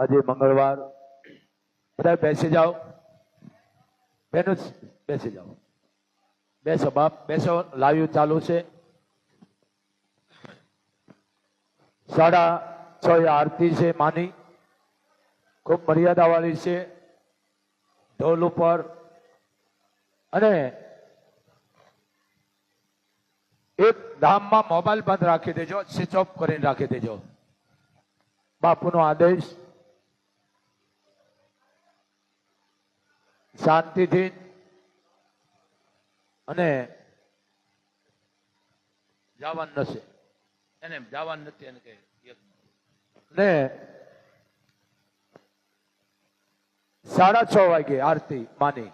આજે મંગળવાર. બધા બેસી જાઓ. બેનો બેસી જાઓ. બેસો બાપ, બેસો. લાવ્યું ચાલુ છે. સાડા છ આરતી છે માની. ખૂબ મર્યાદા વાળી છે. ઢોલ ઉપર. અને એક ધામમાં મોબાઈલ બંધ રાખી દેજો, સ્વિચ ઓફ કરીને રાખી દેજો. બાપુનો આદેશ. શાંતિથી અને જવાન નથી. એને જવાન નથી એને કહે ને સાડા છ વાગે આરતી માની.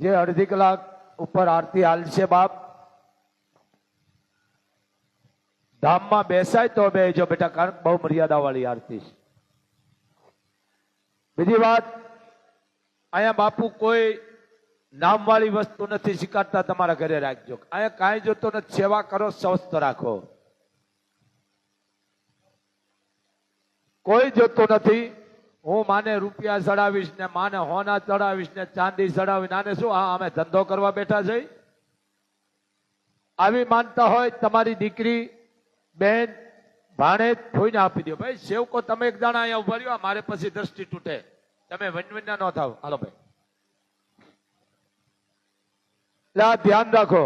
જે અડધી કલાક ઉપર આરતી હાલશે બાપ. ધામમાં બેસાય તો બેજો બેટા કારણ બહુ મર્યાદા વાળી આરતી છે. બીજી વાત અહીંયા બાપુ કોઈ નામવાળી વસ્તુ નથી સ્વીકારતા તમારા ઘરે રાખજો. અહીંયા કાંઈ જોતો નથી સેવા કરો, સ્વસ્થ રાખો. કોઈ જોતો નથી, હું માને રૂપિયા ચડાવીશ ને માને હોના ચડાવીશ ને ચાંદી ચડાવીને આને શું હા અમે ધંધો કરવા બેઠા છે? આવી માનતા હોય તમારી દીકરી, બેન ભાણે થોઈને આપી દો. ભાઈ, સેવકો તમે એક દાણા અહીંયા ઊભા રહ્યો મારે પછી દ્રષ્ટિ તૂટે. તમે વનવન્યા ન થાવ. હાલો ભાઈ. ધ્યાન રાખો.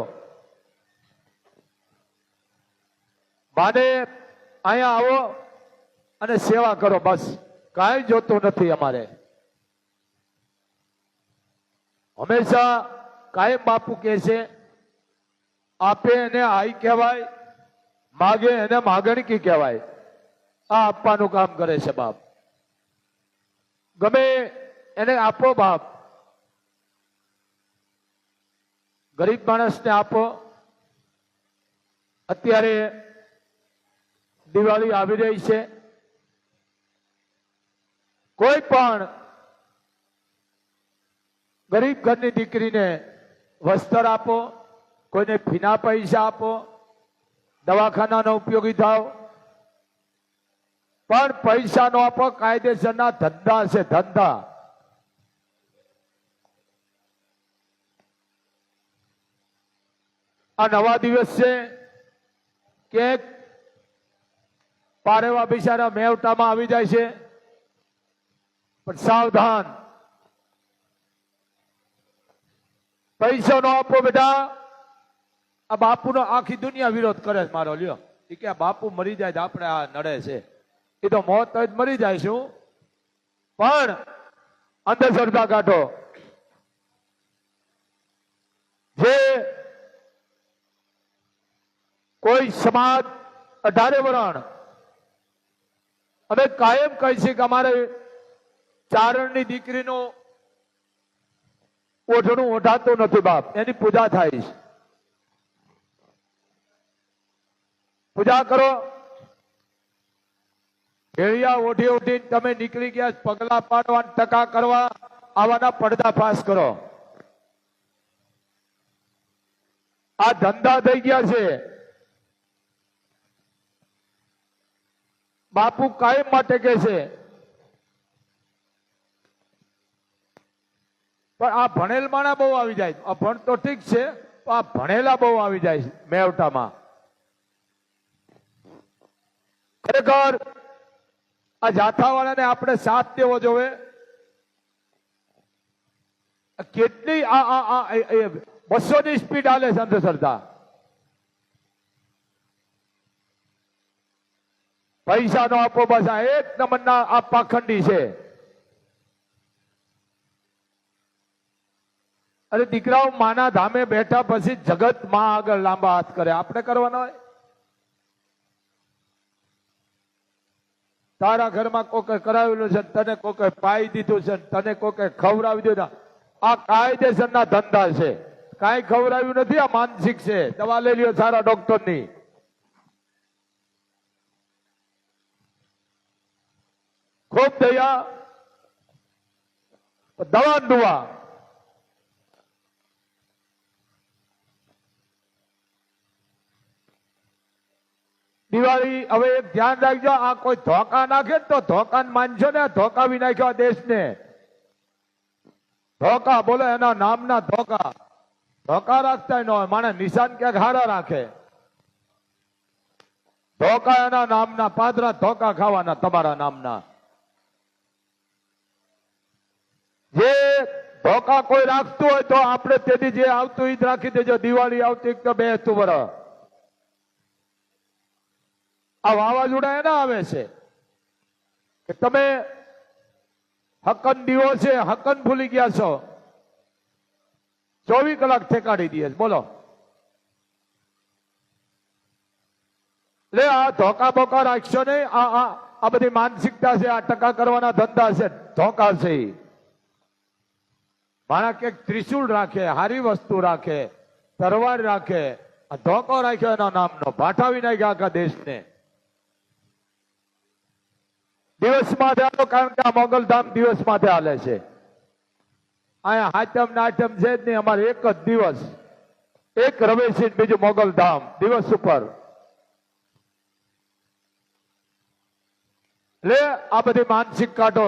માને અહીંયા આવો અને સેવા કરો બસ. કાંઈ જોતું નથી અમારે. હંમેશા કાયમ બાપુ કહે છે, આપે એને આઈ કહેવાય, માગે એને માગણકી કહેવાય. આ આપવાનું કામ કરે છે બાપ. ગમે એને આપો બાપ. ગરીબ માણસને આપો. અત્યારે દિવાળી આવી રહી છે. કોઈ પણ ગરીબ ઘરની દીકરીને વસ્ત્ર આપો, કોઈને ફીના પૈસા આપો, દવાખાનાનો ઉપયોગી થાવ પણ પૈસા નો આપો, કાયદેસરના ધંધા છે, ધંધા. આ નવા દિવસ છે કે પારેવા બિચારા મેવટામાં આવી જાય છે. પણ સાવધાન. પૈસા નો આપો બેટા આ બાપુનો આખી દુનિયા વિરોધ કરે મારો, લ્યો. કે બાપુ મરી જાય આપણે આ નડે છે. એ તો મોત જ મરી જાય છું પણ અંધશ્રદ્ધા કાઢો. જે કોઈ સમાજ અઢારે વરણ, અમે કાયમ કહી છે કે અમારે ચારણની દીકરીનું ઓઢણું ઓઢાતું નથી બાપ, એની પૂજા થાય છે. પૂજા કરો. ભેળિયા ઓઢી ઓઢી તમે નીકળી ગયા, પગલા પાડવા, ટકા કરવા, આવાના પડદા પાસ કરો. આ ધંધા થઈ ગયા છે. બાપુ કાયમ માટે કે છે. પણ આ ભણેલ માણા બહુ આવી જાય. આ ભણ તો ઠીક છે આ ભણેલા બહુ આવી જાય છે મેવટામાં. ખરેખર આ જાથાવાળાને આપણે સાથ દેવો જોવે. કેટલી આ આ બસો ની સ્પીડ આલે છે અંધશ્રદ્ધા. પૈસા નો આપો બસ, આ એક નંબરના આ પાખંડી છે. અરે દીકરાઓ, માના ધામે બેઠા પછી જગતમાં આગળ લાંબા હાથ કરે. આપણે કરવાના હોય? તારા ઘરમાં કોકે કરાવેલું છે તને કોકે પાઈ દીધું છે તને કોકે ખવડાવી દીધું આ કાયદેસરના ધંધા છે. કાંઈ ખવડાવ્યું નથી, આ માનસિક છે. દવા લઈ લ્યો સારા ડોક્ટરની. ખૂબ દયા દવા દુવા દિવાળી, હવે એક ધ્યાન રાખજો, આ કોઈ ધોકા નાખે તો ધોકા માનશો ને, ધોકાવી નાખ્યો આ દેશને. ધોકા બોલો એના નામના ધોકા. ધોકા રાખતા ન હોય માણે નિશાન ક્યાંક હારા રાખે. ધોકા એના નામના, પાદરા ધોકા ખાવાના તમારા નામના. જે ધોકા કોઈ રાખતું હોય તો આપણે તેથી જે આવતું જ રાખી દેજો, દિવાળી આવતી તો બેસતું વરસ. આ વાવાઝોડા એના આવે છે કે તમે હકન દીવો છે હકન ભૂલી ગયા છો. ચોવીસ કલાક ઠેકાડી દઈએ બોલો. લે, આ ધોકા બોકા રાખશો નહીં આ આ બધી માનસિકતા છે, આ ટકા કરવાના ધંધા છે, ધોકા છે. માણા કે ત્રિશુલ રાખે, હારી વસ્તુ રાખે, તરવાર રાખે, આ ધોકો રાખ્યો એના નામનો, ભાઠાવી નાખ્યા આખા દેશને. દિવસ માટે આલો કારણ કે આ મોગલધામ દિવસ માટે હાલે છે. અહીંયા હાટમ નાટમ છે જ નહીં, અમારે એક જ દિવસ. એક રવેશી ને બીજું મોગલધામ, દિવસ ઉપર. લે, આ બધી માનસિક કાઢો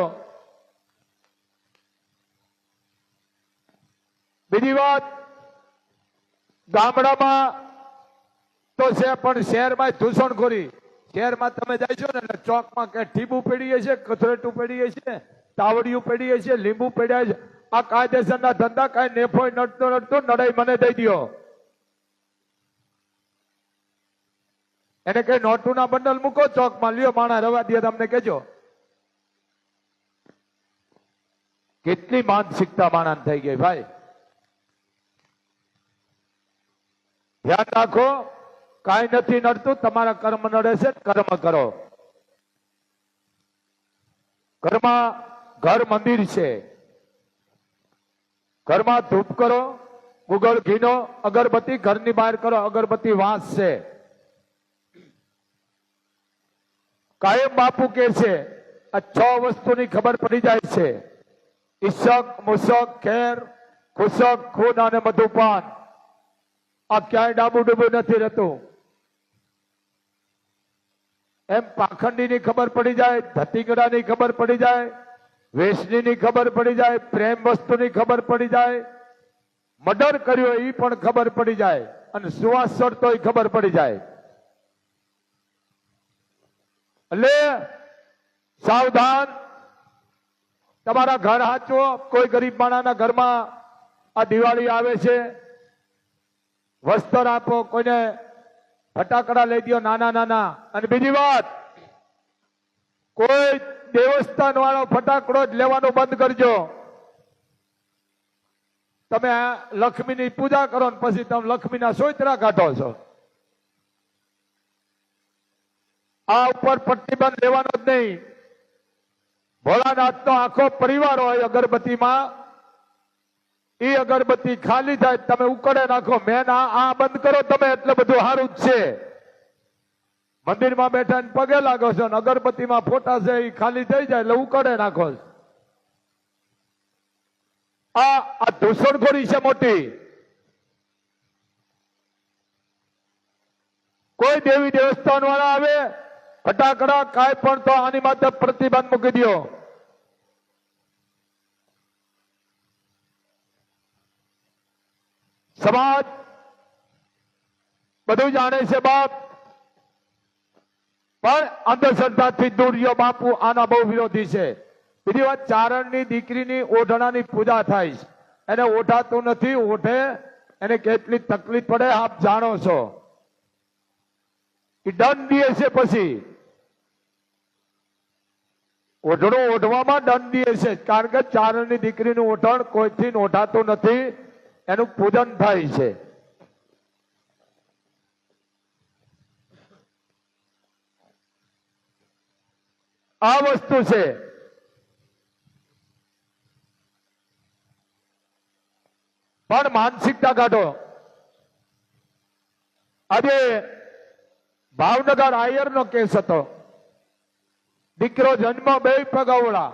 બીજી વાત, ગામડામાં તો છે, પણ શહેરમાં દૂષણખોરી શહેરમાં તમે જાય ને એટલે ચોકમાં કે ઠીબુ પડીએ છે કથરેટું પડીએ છે તાવડિયું પડીએ છે લીંબુ પડ્યા છે. આ કાયદેસરના ધંધા કાંઈ નેફોય નડતો નડતો નડાઈ મને દઈ દો એને કઈ નોટું ના બંડલ મૂકો, ચોકમાં લ્યો, માણા રવા દે તમને કેજો કેટલી માનસિકતા માણા થઈ ગઈ ભાઈ. ધ્યાન રાખો. કાંઈ નથી નડતું, તમારા કર્મ નડે છે, કર્મ કરો. ઘરમાં ઘર મંદિર છે. ઘરમાં ધૂપ કરો, ગુગળ ઘીનો, અગરબત્તી ઘરની બહાર કરો, અગરબત્તી વાંસ છે. કાયમ બાપુ કે છે, આ છ વસ્તુની ખબર પડી જાય છે. ઈશક, મુશક, ખેર, ખુશક, ખૂન અને મધુપાન. આ ક્યાંય ડાબુ ડૂબું નથી રહેતું. એમ પાખંડીની ખબર પડી જાય, ધતીગડાની ખબર પડી જાય, વેશનીની ખબર પડી જાય, પ્રેમ વસ્તુની ખબર પડી જાય. મર્ડર કર્યો એ પણ ખબર પડી જાય અને સુવાસ ચડતો એ ખબર પડી જાય. એટલે સાવધાન. તમારા ઘર હાચો કોઈ ગરીબ માણાના ઘરમાં આ દિવાળી આવે છે. વસ્ત્ર આપો, કોઈને ફટાકડા લઈ દો નાના નાના. અને બીજી વાત, કોઈ દેવસ્થાન વાળો ફટાકડો જ લેવાનો બંધ કરજો. તમે લક્ષ્મીની પૂજા કરો ને પછી તમે લક્ષ્મીના સોયતરા કાઢો છો. આ ઉપર પ્રતિબંધ લેવાનો જ નહીં. ભોળાનાથનો આખો પરિવાર હોય અગરબત્તીમાં એ અગરબત્તી ખાલી થાય તમે ઉકળે નાખો. મેન આ બંધ કરો તમે, એટલે બધું સારું જ છે. મંદિરમાં બેઠા પગે લાગો છો ને અગરબત્તીમાં ફોટા છે એ ખાલી થઈ જાય એટલે ઉકળે નાખો આ આ ધૂસણખોરી છે મોટી. કોઈ દેવી દેવસ્થાન વાળા આવે, ફટાકડા કાંઈ પણ તો આની માટે પ્રતિબંધ મૂકી દો સમાજ બધું જાણે છે બાપ. પણ અંધશ્રદ્ધાથી દૂર રહ્યો બાપુ, આના બહુ વિરોધી છે. બીજી વાત, ચારણની દીકરીની ઓઢણાની પૂજા થાય છે. એને ઓઢાતું નથી, ઓઢે, એને કેટલી તકલીફ પડે, આપ જાણો છો. એ દંડ દે છે પછી. ઓઢણું ઓઢવામાં દંડ દે છે. કારણ કે ચારણની દીકરીનું ઓઢણ કોઈથી ઓઢાતું નથી. એનું પૂજન થાય છે. આ વસ્તુ છે. પણ માનસિકતા કાઢો. આજે ભાવનગર આયર નો કેસ હતો. દીકરો જન્મ બે પગવડા.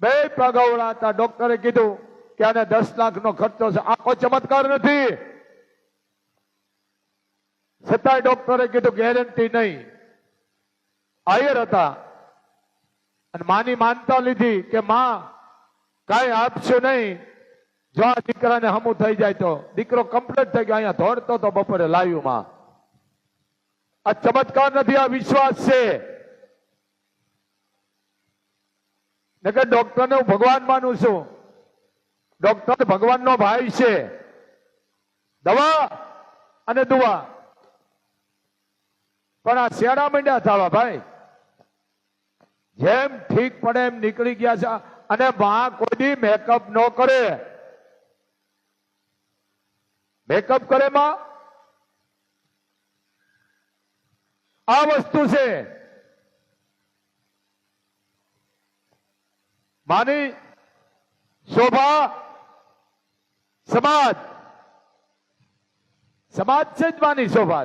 બે પગવડા હતા. ડોક્ટરે કીધું કે દસ લાખ નો ખર્ચો છે. આ કોઈ ચમત્કાર નથી. છતાંય ડોક્ટરે કીધું, ગેરંટી નહીં. આયર હતા. અને માની માનતા લીધી કે, માં, કઈ આપશે નહીં. જો આ દીકરાને હમું થઈ જાય તો. દીકરો કમ્પ્લીટ થઈ ગયો. અહીંયા ધોડતો તો બપોરે લાવ્યું માં. આ ચમત્કાર નથી, આ વિશ્વાસ છે. નકર ડોક્ટરને હું ભગવાન માનું છું. ડોક્ટર ભગવાનનો ભાઈ છે. દવા અને દુવા. પણ આ શેડા માંડ્યા થવા ભાઈ. જેમ ઠીક પડે એમ નીકળી ગયા છે. અને માં કોઈ મેકઅપ ન કરે. મેકઅપ કરે માં? આ વસ્તુ છે. માની, શોભા સમાજ. સમાજ છે જ માની શોભા.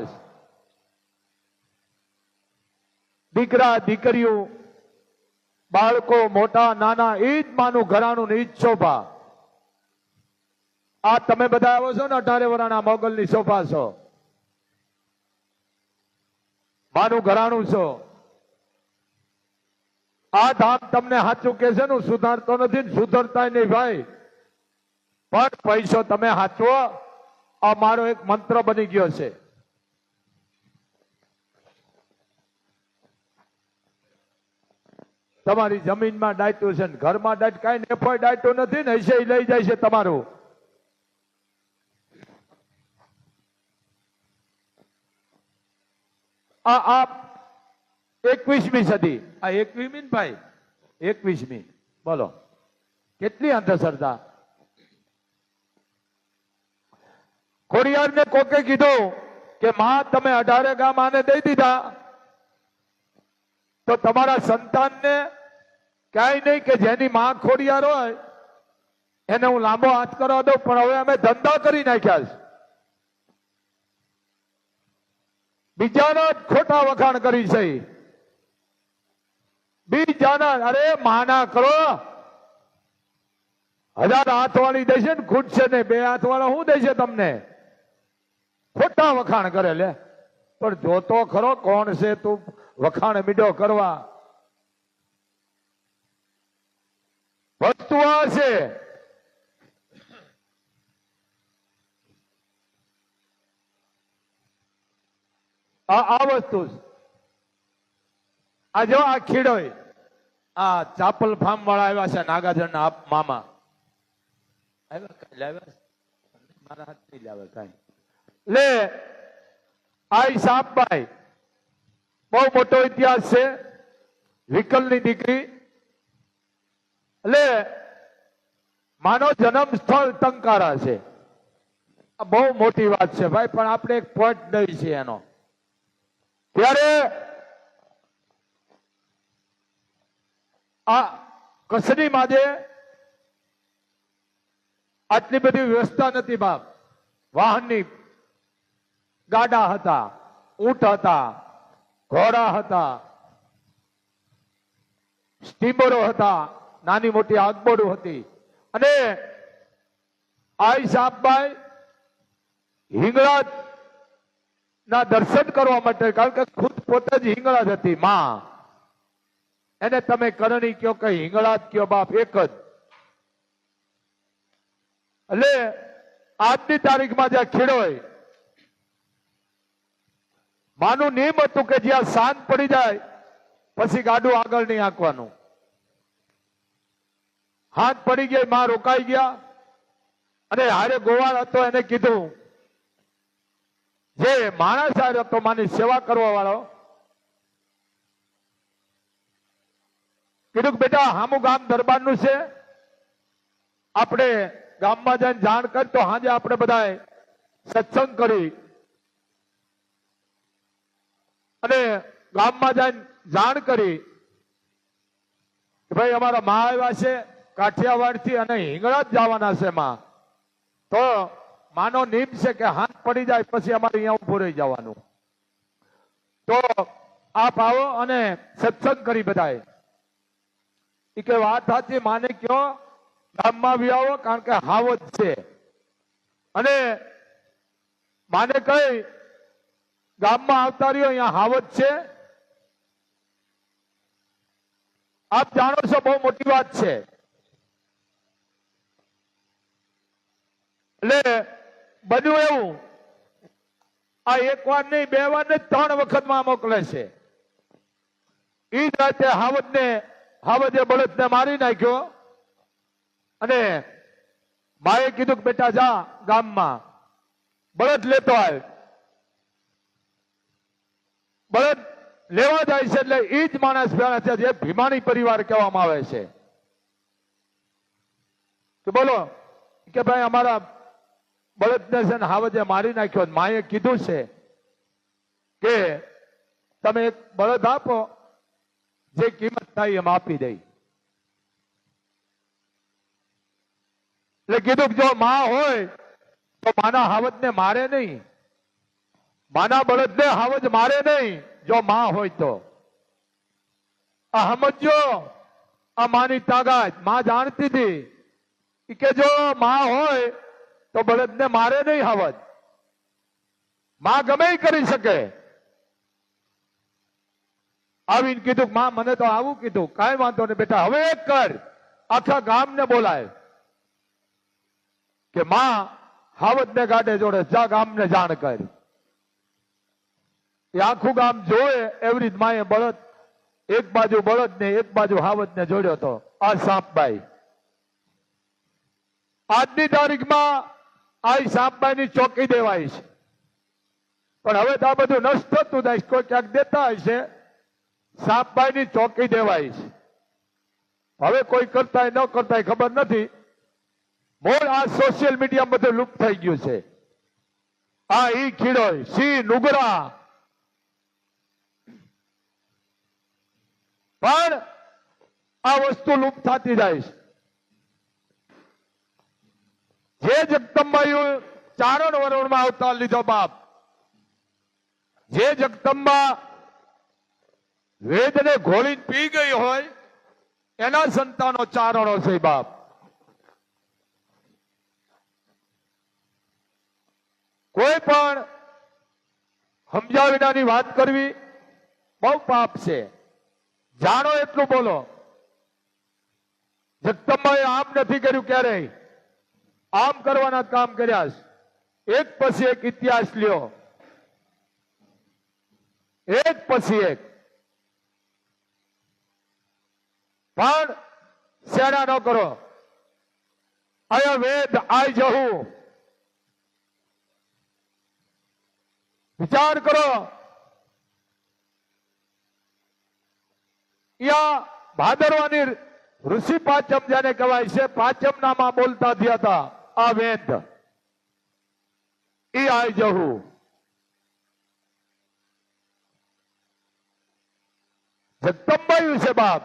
દીકરા, દીકરીઓ, બાળકો, મોટા, નાના, એ જ માનું ઘરાણું ને શોભા. આ તમે બધા આવો છો ને અઢારે વરાના મોગલની શોભા છો. માનું ઘરાણું છો. આ ધામ તમને સાચું કે છે ને સુધારતો નથી સુધરતા નહીં ભાઈ. પણ પૈસો તમે હાચવો આ એક મંત્ર બની ગયો છે. તમારી જમીનમાં ડાયટું છે ઘરમાં ડાયટ કાંઈ નેફોય ડાયટું નથી ને હશે લઈ જાય છે તમારું. આ આપ એકવીસમી સદી. આ એકવીસમી ને ભાઈ? એકવીસમી. બોલો. કેટલી અંધશ્રદ્ધા? ખોડિયારને કોકે કીધું કે, માં, તમે અઢારે ગામ આને દઈ દીધા. તો તમારા સંતાનને ક્યાંય નહીં કે જેની માં ખોડિયાર હોય, એને હું લાંબો હાથ કરવા દઉં, પણ હવે અમે ધંધા કરી નાખ્યા છે. બીજાના ખોટા વખાણ કરી છે. બીજાના, અરે, માના કરો. હજાર હાથ વાળી દેશે ને, ખૂટશે ને બે હાથ વાળા શું દેશે તમને? ખોટા વખાણ કરે લે. પણ જોતો ખરો, કોણ છે તું વખાણ મીડો કરવા? વસ્તુ આ છે. આ આ વસ્તુ. આ જો આ ખીડોય. આ ચાપલ ફાર્મ વાળા આવ્યા છે નાગાજન મામા. આવ્યા લાવ્યા મારા હાથ નહીં લાવે કાંઈ? લે, આઈ સાપભાઈ બહુ મોટો ઇતિહાસ છે, વિકલની દીકરી એટલે માનો જન્મ સ્થળ ટંકારા છે. આ બહુ મોટી વાત છે ભાઈ, પણ આપણે એક પોઈન્ટ દઈ છે એનો. ત્યારે આ કસરી માજે આટલી બધી વ્યવસ્થા નથી બાપ. વાહનની ગાડા હતા, ઊંટ હતા, ઘોડા હતા, સ્ટીમરો હતા, નાની મોટી આગબોડો હતી. અને આઈ સાહેબભાઈ હિંગળાજ ના દર્શન કરવા માટે, કારણ કે ખુદ પોતે જ હિંગળાજ હતી, માં. એને તમે કરણી કયો કે હિંગળાજ કયો બાપ, એક જ. એટલે આજની તારીખમાં જ્યાં ખેડોય માનું નિયમ હતું કે જ્યાં શાંત પડી જાય, પછી ગાડું આગળ નહીં આંકવાનું. હાથ પડી ગઈ માં રોકાઈ ગયા. અને હારે ગોવાળ હતો, એને કીધું, જે માણસ હારે હતો માની સેવા કરવા વાળો. કીધું બેટા, હામું ગામ દરબારનું છે. આપણે ગામમાં જઈને જાણ કરી, તો હાજે આપણે બધા સત્સંગ કરી અને ગામમાં જઈને જાણ કરી કે ભાઈ, અમારા મા આવ્યા છે કાઠિયાવાડથી અને હિંગળા જવાના છે માં. તો માનો નિયમ છે કે હાથ પડી જાય પછી અમારે અહીંયા ઉભું રહી જવાનું. તો આપ આવો અને સત્સંગ કરી બધાએ. કે વાત સાચી, માને કયો? ગામમાં બી આવો કારણ કે હાવ જ છે. અને માને કઈ ગામમાં આવતા રહ્યો અહીંયા હાવત છે. આપ જાણો છો બહુ મોટી વાત છે. એટલે બન્યું એવું. આ એક વાર નહીં, બે વાર ને ત્રણ વખતમાં મોકલે છે. એ જ રાતે હાવત ને હાવતે બળદ ને મારી નાખ્યો. અને માએ કીધું કે બેટા જા ગામમાં. બળદ લેતો આવ બળદ લેવા જાય છે એટલે એ જ માણસ ભેળા જે ભીમાણી પરિવાર કહેવામાં આવે છે. તો બોલો, કે ભાઈ અમારા બળદને છે ને હાવજે મારી નાખ્યો માએ કીધું છે કે તમે એક બળદ આપો, જે કિંમત થાય એમ આપી દઈ. એટલે કીધું કે જો માં હોય, તો માના હાવજને મારે નહીં. માના બળદને હાવજ મારે નહીં. જો માં હોય તો. આ સમજો આ માની તાકાત. માં જાણતી હતી. કે જો માં હોય તો બળદને મારે નહીં હાવજ. માં ગમે કરી શકે. આવીને કીધું માં, મને તો આવું કીધું. કાંઈ વાંધો નહીં બેટા, હવે એક કર. આખા ગામને બોલાય. કે, માં, હાવજને ગાડે જોડે જા ગામને જાણ કર. એ આખું ગામ જોવે એવી રીત માએ બળદ. એક બાજુ બળદ ને એક બાજુ હાવજ ને જોડ્યો હતો આ સાપબાઈ. આજની તારીખમાં આ સાપબાઈ ની ચોકી દેવાય છે. પણ હવે તો આ બધું નષ્ટ થતું જાય કોઈ ક્યાંક દેતા હશે સાપબાઈ ની ચોકી દેવાય છે. હવે કોઈ કરતા ન કરતા ખબર નથી. મૂળ આ સોશિયલ મીડિયા બધું લુપ્ત થઈ ગયું છે. આ ઈ ખીડો સિંહ નુગરા. પણ આ વસ્તુ લુપ્ત થતી જાય છે. જે જગદંબાયું ચારણ વરુણમાં અવતાર લીધો બાપ જે જગદંબા વેદને ઘોળી પી ગઈ હોય, એના સંતાનો ચારણો છે બાપ. કોઈ પણ સમજાવીનાની વાત કરવી બહુ પાપ છે. જાણો એટલું બોલો. જગદંબાએ આમ નથી કર્યું ક્યારેય. આમ કરવાના કામ કર્યા. એક પછી એક ઇતિહાસ લ્યો. એક પછી એક. પણ શેડા ન કરો. અય વેદ આઈ જવું વિચાર કરો. યા ભાદરવાની ઋષિ પાંચમ જેને કહેવાય છે પાંચમ નામાં બોલતા થયા હતા, આ વેદ. એ આઈ જહું. જગદંબાયું છે બાપ.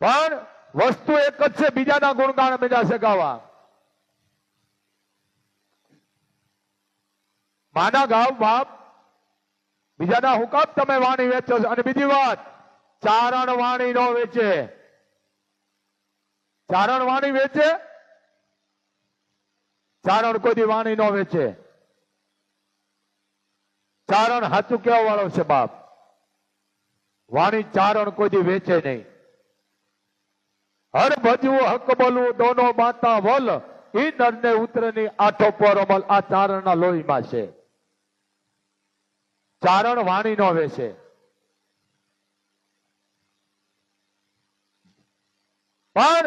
પણ વસ્તુ એક જ છે, બીજાના ગુણગાન બીજા ગાવા. માના ગાવ બાપ બીજાના હુકામ તમે વાણી વેચો છો. અને બીજી વાત, ચારણ વાણી નો વેચે. ચારણ વાણી વેચે? ચારણ કોઈ વાણી નો વેચે? ચારણ હાચું કેવા વાળો છે બાપ. વાણી ચારણ કોઈ વેચે નહીં. હર ભજવું હક બોલવું દોનો બાતા વલ. ઈ નરને ઉતરની આઠો પોરમલ આ ચારણના લોહીમાં છે. ચારણ વાણી નો વેચે. પણ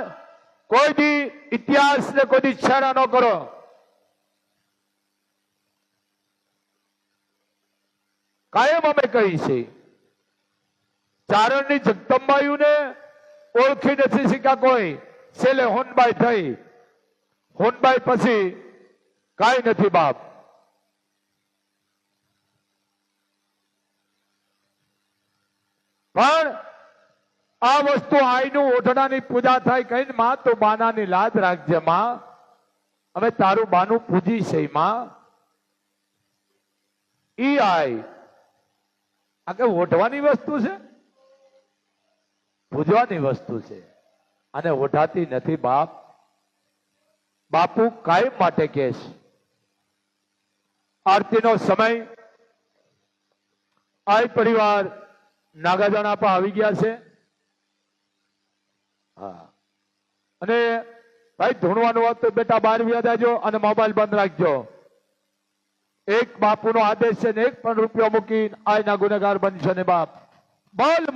કોઈ ઇતિહાસ ને કોઈ દી છેડા ન કરો. કાયમ અમે કહી છે ચારણની જગદંબાયુને ઓળખી નથી શીખ્યા કોઈ. છેલ્લે હોનબાઈ થઈ. હોનબાઈ પછી કાંઈ નથી બાપ. પણ આ વસ્તુ આઈનું ઓઢણાની પૂજા થાય કહીને માં તો બાનાની લાજ રાખજે, માં. હવે તારું બાનું પૂજી છે, માં. ઈ આઈ આ કે ઓઢવાની વસ્તુ છે? પૂજવાની વસ્તુ છે. અને ઓઢાતી નથી બાપ. બાપુ કાયમ માટે કેશ આરતીનો સમય. આઈ પરિવાર. નાગાજણ આપા આવી ગયા છે. હા. અને ભાઈ ધૂણવાનું હોત તો બેટા બહાર વ્યા અને મોબાઈલ બંધ રાખજો. એક બાપુનો આદેશ છે ને એક પણ રૂપિયો મૂકી આયના ગુનેગાર બનશે ને બાપ. બોલ